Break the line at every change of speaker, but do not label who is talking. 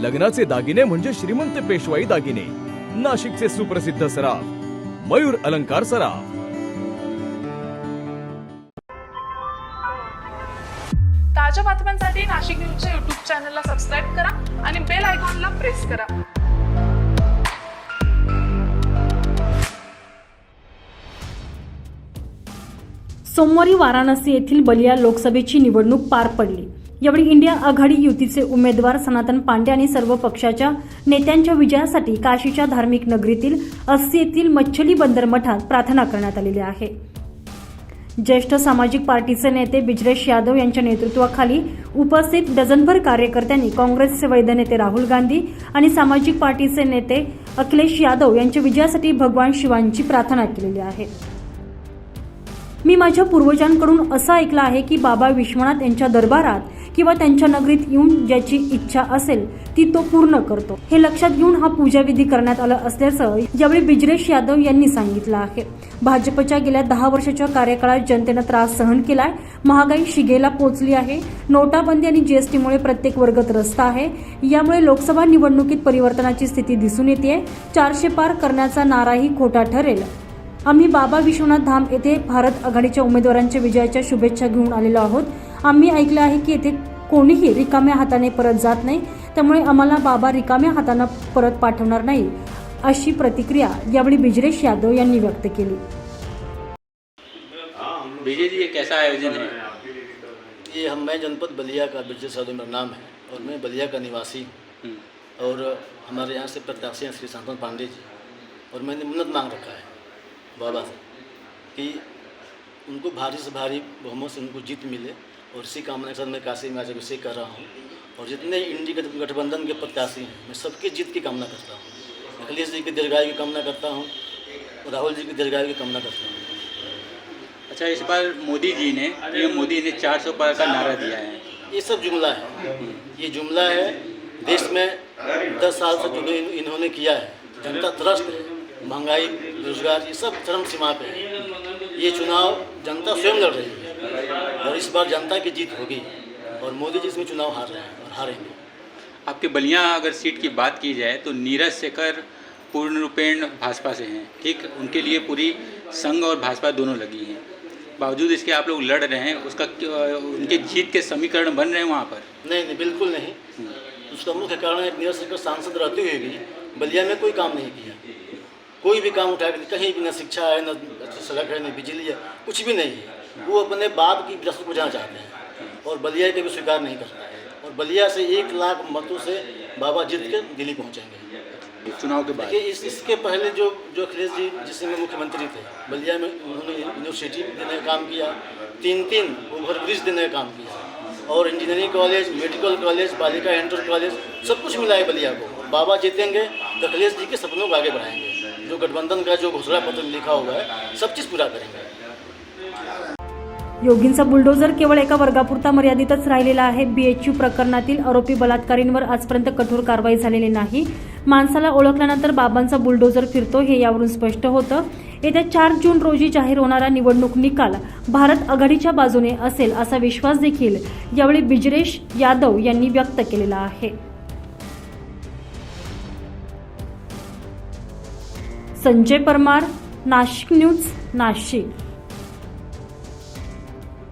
लग्नाचे दागिने म्हणजे श्रीमंत पेशवाई दागिने. नाशिकचे सुप्रसिद्ध सराफ मयूर अलंकार सराफ.
ताज्या बातम्यांसाठी नाशिक न्यूजच्या युट्यूब चॅनलला सबस्क्राईब करा आणि बेल आयकॉनला प्रेस करा.
सोमवारी वाराणसी येथील बलिया लोकसभेची निवडणूक पार पडली. यावेळी इंडिया आघाडी युतीचे उमेदवार सनातन पांडे आणि सर्व पक्षाच्या नेत्यांच्या विजयासाठी काशीच्या धार्मिक नगरीतील अस्सी येथील मच्छली बंदर मठात प्रार्थना करण्यात आलेली आहे. ज्येष्ठ सामाजिक पार्टीचे नेते बिजरेश यादव यांच्या नेतृत्वाखाली उपस्थित डझनभर कार्यकर्त्यांनी काँग्रेसचे वैध नेते राहुल गांधी आणि सामाजिक पार्टीचे नेते अखिलेश यादव यांच्या विजयासाठी भगवान शिवांची प्रार्थना केलेली आहे. मी माझ्या पूर्वजांकडून असं ऐकलं आहे की बाबा विश्वनाथ यांच्या दरबारात किंवा त्यांच्या नगरीत येऊन ज्याची इच्छा असेल ती तो पूर्ण करतो. हे लक्षात घेऊन हा पूजाविधी करण्यात आला असल्याचं यावेळी बिजरेश यादव यांनी सांगितलं आहे. भाजपच्या गेल्या दहा वर्षाच्या कार्यकाळात जनतेनं त्रास सहन केलाय. महागाई शिगेला पोहोचली आहे. नोटाबंदी आणि जीएसटीमुळे प्रत्येक वर्ग त्रस्त आहे. यामुळे लोकसभा निवडणुकीत परिवर्तनाची स्थिती दिसून येते चारशे पार करण्याचा नाराही खोटा ठरेल. आम्ही बाबा विश्वनाथ धाम येथे भारत आघाडीच्या उमेदवारांच्या विजयाच्या शुभेच्छा घेऊन आलेलो आहोत. आम्ही ऐकलं आहे की येथे कोणीही रिकाम्या हाताने परत जात नाही त्यामुळे आम्हाला बाबा रिकाम्या हाताने परत पाठवणार नाही अशी प्रतिक्रिया यावेळी बिजरेश यादव यांनी व्यक्त केली.
विजय जी ये कैसा आयोजन है?
ये हम मैं जनपद बलिया का बिरजू साधु मेरा नाम है और मैं बलिया का निवासी हूँ। और हमारे यहाँ से प्रत्याशी हैं श्री शांतन पांडे जी और मैंने मन्नत मांग रखा है बाबा से कि उनको भारी से भारी बहुमत से उनको जीत मिले। और इसी कामना के साथ मैं काशी में आज अभिषेक कर रहा हूँ। और जितने इंडी गठ- गठबंधन के प्रत्याशी हैं मैं सबकी जीत की कामना करता हूँ। अखिलेश जी की दीर्घायु की कामना करता हूँ और राहुल जी की दीर्घायु की कामना करता हूँ।
अच्छा इस बार मोदी जी ने पीएम मोदी ने 400 पार का नारा दिया है।
ये सब जुमला है। ये जुमला है देश में दस साल से जो इन्होंने किया है। जनता त्रस्त है महँगाई बेरोजगार ये सब चरम सीमा पे है। ये चुनाव जनता स्वयं लड़ रही है। और इस बार जनता की जीत होगी और मोदी जी इसमें चुनाव हार रहे हैं और हारेंगे।
आपके बलिया अगर सीट की बात की जाए तो नीरज शेखर पूर्ण रूपेण भाजपा से हैं। ठीक उनके लिए पूरी संघ और भाजपा दोनों लगी हैं। बावजूद इसके आप लोग लड़ रहे हैं उसका उनके जीत के समीकरण बन रहे हैं वहाँ पर?
नहीं नहीं बिल्कुल नहीं। उसका मुख्य कारण है नीरज शेखर सांसद रहते हुए भी बलिया में कोई काम नहीं किया। कोई भी काम उठा के कहीं भी न शिक्षा है न सड़क है न बिजली है कुछ भी नहीं है। वो अपने बाप की विरासत को जाना चाहते हैं और बलिया के भी स्वीकार नहीं करता है और बलिया से एक लाख मतों से बाबा जीत के दिल्ली पहुँचेंगे।
चुनाव के बाद।
इस इसके पहले जो जो अखिलेश जी जिस समय मुख्यमंत्री थे बलिया में उन्होंने यूनिवर्सिटी देने का काम किया तीन तीन ओवर ब्रिज देने का काम किया और इंजीनियरिंग कॉलेज मेडिकल कॉलेज बालिका इंटर कॉलेज सब कुछ मिला है बलिया को। बाबा जीतेंगे तो अखिलेश जी के सपनों को आगे बढ़ाएँगे। जो गठबंधन का जो घोषणा पत्र लिखा हुआ है सब चीज़ पूरा करेंगे।
योगींचा बुलडोझर केवळ एका वर्गापुरता मर्यादितच राहिलेला आहे. बीएचयू प्रकरणातील आरोपी बलात्कारींवर आजपर्यंत कठोर कारवाई झालेली नाही. माणसाला ओळखल्यानंतर बाबांचा बुलडोझर फिरतो हे यावरून स्पष्ट होतं. येत्या चार जून रोजी जाहीर होणारा निवडणूक निकाल भारत आघाडीच्या बाजूने असेल असा विश्वास देखील यावेळी बिजरेश यादव यांनी व्यक्त केलेला आहे. संजय परमार नाशिक न्यूज नाशिक.